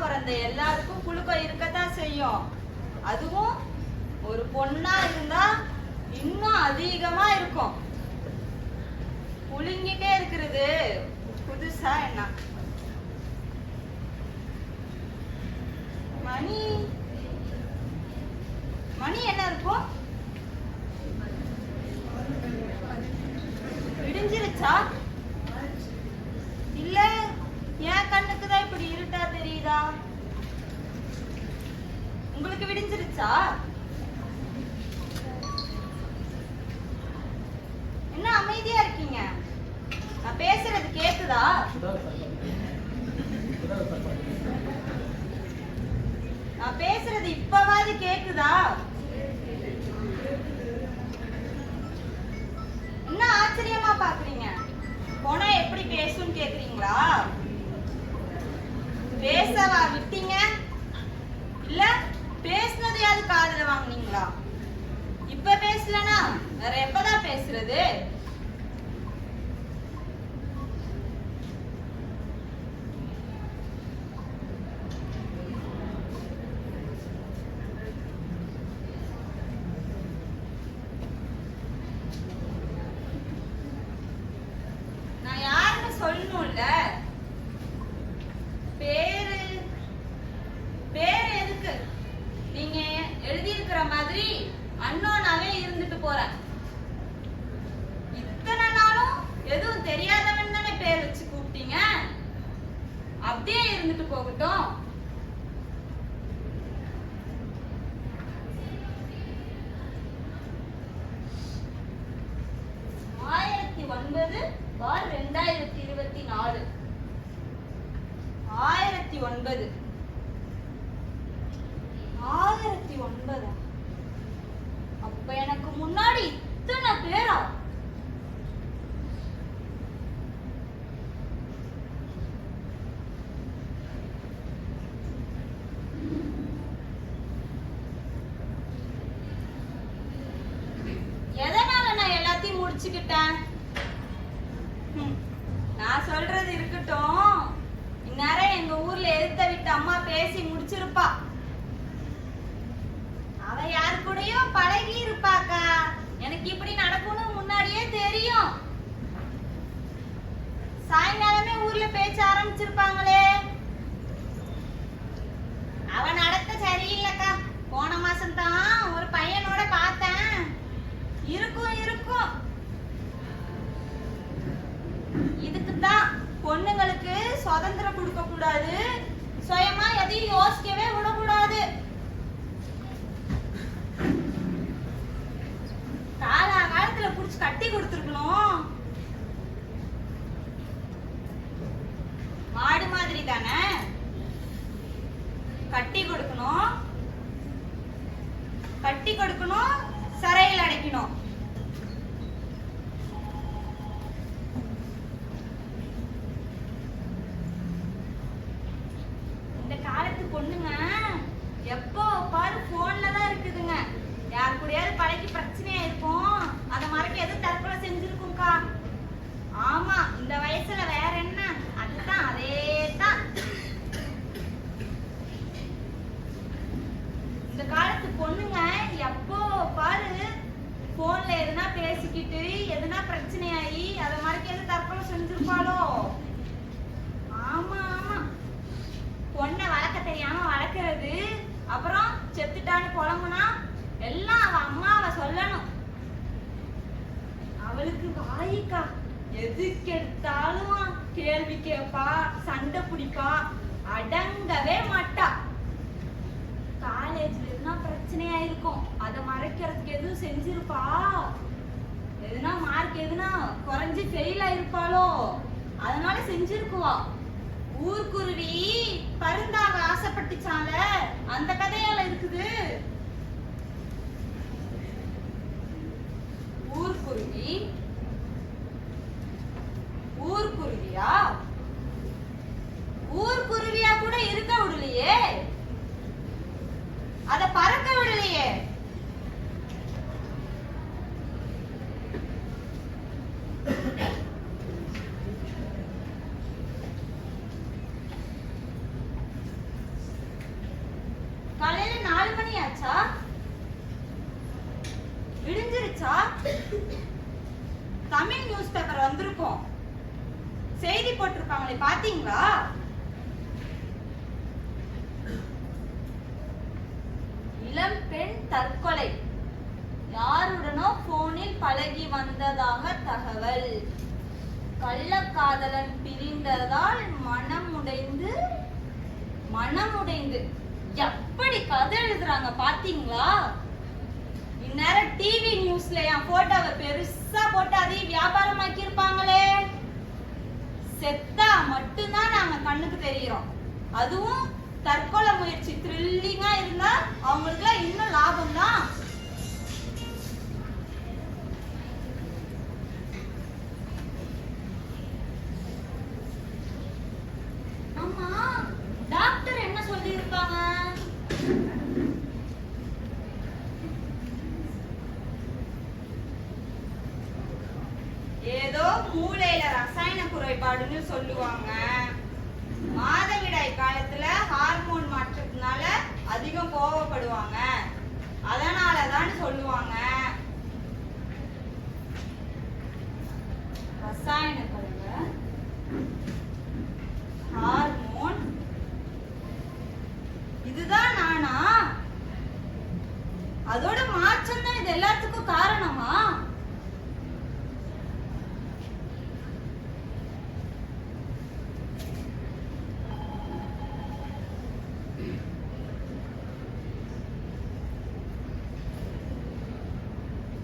பிறந்த எல்லாருக்கும் புழுக்கம் இருக்கத்தான் செய்யும். அதுவும் ஒரு பொண்ணா இருந்தா இன்னும் அதிகமா இருக்கும். புழுங்கிட்டே இருக்கிறது புதுசா என்ன? மணி? மணி என்ன இருக்கும் விடிஞ்சிருச்சா இல்ல என் கண்ணுக்கு தான் இப்படி இருட்டா தெரியுதா? உங்களுக்கு விடிஞ்சிருச்சா? என்ன அமைதியா இருக்கீங்க? நான் பேசுறது கேக்குதா? நான் பேசுறது இப்பவாது கேக்குதா? என்ன ஆச்சரியமா பாக்குறீங்க? போனா எப்படி பேசும்னு கேக்குறீங்களா? பேசவா விட்டீங்க? இல்ல பேசினதையாவது காதல வாங்குனீங்களா? இப்ப பேசலனா வேற எப்பதான் பேசுறது? ஒன்பது பார் ரெண்டாயிரத்தி இருபத்தி நாலு. ஆயிரத்தி ஒன்பது. ஆயிரத்தி ஒன்பது அப்ப எனக்கு முன்னாடி இத்தனை பேரா எதனால நான் எல்லாத்தையும் முடிச்சுக்கிட்டேன் ஹம், நான் சொல்றது இருக்கட்டும் இந்நேரம் எங்க ஊர்ல எதிர்த்த விட்டு அம்மா பேசி முடிச்சிருப்பா. அவ யாரு கூடயும் பழகி இருப்பாக்கா. எனக்கு இப்படி நடக்கும்னு முன்னாடியே தெரியும். சாயங்காலமே ஊர்ல பேச்ச ஆரம்பிச்சிருப்பாங்களே. அவ நடத்த சரியில்லைக்கா. போன மாசம் தான் ஒரு பையனோட பார்த்தேன். இருக்கும் இருக்கும். இதுக்கு தான் பொண்ணுங்களுக்கு சுதந்திரம் கொடுக்க கூடாது பத்தி யோசிக்கவே விடக்கூடாது. காலா காலத்துல புடிச்சு கட்டி கொடுத்துருக்கணும். மாடு மாதிரி தானே? கட்டி கொடுக்கணும். கட்டி கொடுக்கணும் சரையில் அடைக்கணும் இந்த காலத்து பொண்ணுங்க எப்போ பாரு போன்ல தான் இருக்குதுங்க யார் கூடயாவது பழகி பிரச்சனையா இருக்கும் அத மறக்க எதுவும் தற்கொலை செஞ்சிருக்கும்க்கா ஆமா இந்த வயசுல வேற என்ன அதுதான் அதேதான் இந்த காலத்து பொண்ணுங்க எப்போ பாரு போன்ல எதுனா பேசிக்கிட்டு எதுனா பிரச்சனையாயி அத மறக்க எதுவும் தற்கொலை ஆமா ஆமா. பொண்ணை வளர்க்க தெரியாம வளர்க்கறது. அப்புறம் செத்துட்டான்னு புலம்புனா எல்லாம் அவ அம்மாவை சொல்லணும். அவளுக்கு வாயிக்கா. எதுக்கு எடுத்தாலும் கேள்வி கேட்பா சண்டை பிடிப்பா அடங்கவே மாட்டா. காலேஜ்ல இருந்தா பிரச்சனையா இருக்கும் அதை மறைக்கிறதுக்கு எதுவும் செஞ்சிருப்பா. எதுனா மார்க் எதுனா குறைஞ்சு ஃபெயில் ஆயிருப்பாளோ? அதனால செஞ்சிருக்குவா. ஊர்க்குருவி பருந்தாக ஆசைப்பட்டுச்சால அந்த கதையால இருக்குது. ஊர்க்குருவி மணியாச்சா விடிஞ்சிருச்சா தமிழ் நியூஸ் பேப்பர் வந்திருக்கும். செய்தி போட்டிருப்பாங்களே பாத்தீங்களா? இளம் பெண் தற்கொலை. யாருடனோ போனில் பழகி வந்ததாக தகவல். கள்ளக்காதலன் பிரிந்ததால் மனமுடைந்து மனமுடைந்து. எப்படி கதை எழுதுறாங்க பாத்தீங்களா இந்நேரம் டிவி நியூஸ்ல என் போட்டோவை பெருசா போட்டு அதையும் வியாபாரமாக்கி இருப்பாங்களே செத்தா மட்டும்தான் நாங்க கண்ணுக்கு தெரியும் அதுவும் தற்கொலை முயற்சி த்ரில்லிங்கா இருந்தா அவங்களுக்குலாம் இன்னும் லாபம் தான் ஆமா டாக்டர் என்ன சொல்லியிருக்காங்க ஏதோ மூளையில ரசாயன குறைபாடுன்னு சொல்லுவாங்க. மாதவிடாய் காலத்துல ஹார்மோன் மாற்றத்தினால அதிகம் கோவப்படுவாங்க. அதனாலதான் சொல்லுவாங்க. ரசாயன கலவை ஹார்மோன் இதுதான் நானா அதோட மாற்றம் தான் இது எல்லாத்துக்கும் காரணமா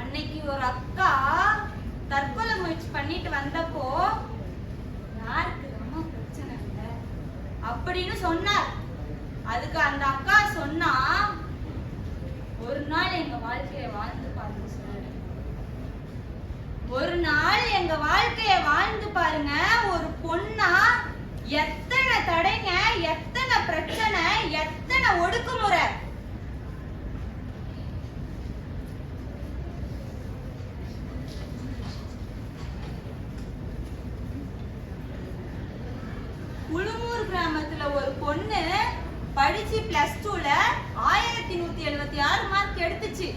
அன்னைக்கு ஒரு அக்கா தற்கொலை முயற்சி பண்ணிட்டு வந்தப்போ யாருக்கு ரொம்ப பிரச்சனை இல்லை அப்படின்னு சொன்னார் அதுக்கு அந்த அக்கா சொன்னா ஒரு நாள் எங்க வாழ்க்கைய வாழ்ந்து பாருங்க சார் ஒரு நாள் எங்க வாழ்க்கைய வாழ்ந்து பாருங்க ஒரு பொண்ணா எத்தனை தடைங்க எத்தனை பிரச்சனை எத்தனை ஒடுக்குமுறை? உளுமூர் கிராமத்துல ஒரு பொண்ணு படிச்சு பிளஸ் டூல ஆயிரத்தி நூத்தி எழுபத்தி ஆறு மார்க் எடுத்துச்சு.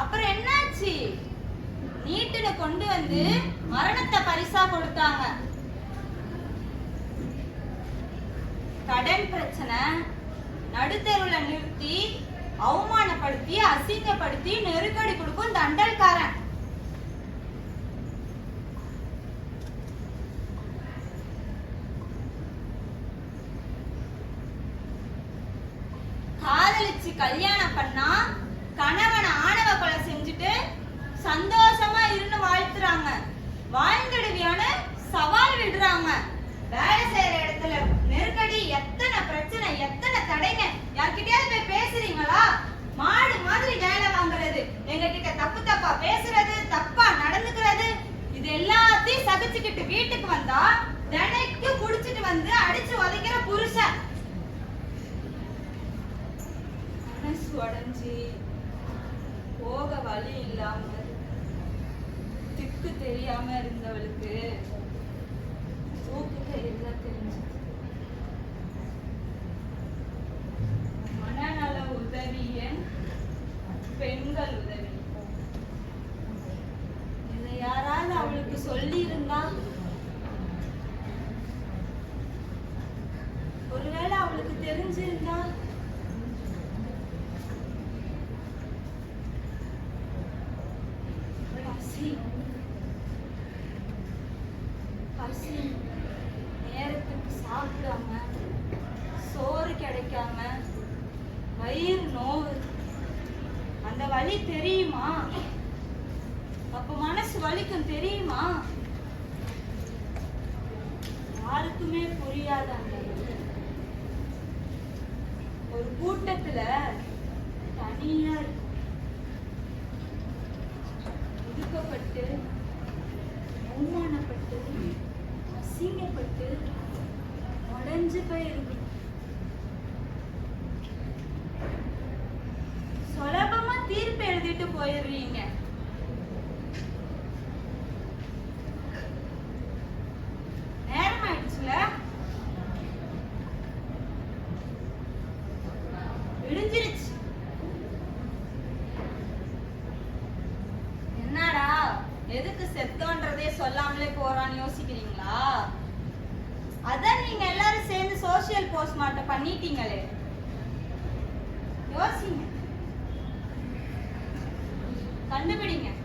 அப்புறம் என்னாச்சு? நீட்டுல கொண்டு வந்து மரணத்தை பரிசா கொடுத்தாங்க. கடன் பிரச்சனை நடுத்தெருவுல நிறுத்தி அவமானப்படுத்தி அசிங்கப்படுத்தி நெருக்கடி கொடுக்கும் தண்டல்காரன். காதலிச்சு கல்யாணம் தடைங்க. யார்கிட்டயாவது போய் பேசுறீங்களா? மாடு மாதிரி வேலை வாங்குறது. எங்க கிட்ட தப்பு தப்பா பேசுறது தப்பா நடந்துக்கிறது இது எல்லாத்தையும் சகிச்சுக்கிட்டு வீட்டுக்கு வந்தா தினைக்கு குடிச்சிட்டு வந்து அடிச்சு உதைக்கிற புருஷன். மனசு உடஞ்சி போக வழி இல்லாம திக்கு தெரியாம இருந்தவளுக்கு தூக்கு எல்லாம் தெரிஞ்சு பெண்கள் உதவி. இதை யாராவது அவளுக்கு சொல்லி இருந்தா ஒருவேளை அவளுக்கு தெரிஞ்சிருந்தா? பசி. பசி. நேரத்துக்கு சாப்பிடாம சோறு கிடைக்காம வயிறு வலி தெரியுமா? அப்ப மனசு வலிக்கும் தெரியுமா? யாருக்குமே புரியாத அந்த ஒரு கூட்டத்துல தனியா இருக்கும். ஒதுக்கப்பட்டு அவமானப்பட்டு அசிங்கப்பட்டு உடஞ்சு போய் சுலபமா தீர்ப்பு போயிடுறீங்க. நேரம் ஆயிடுச்சுல விடிஞ்சிருச்சு બંધ પડી ગયા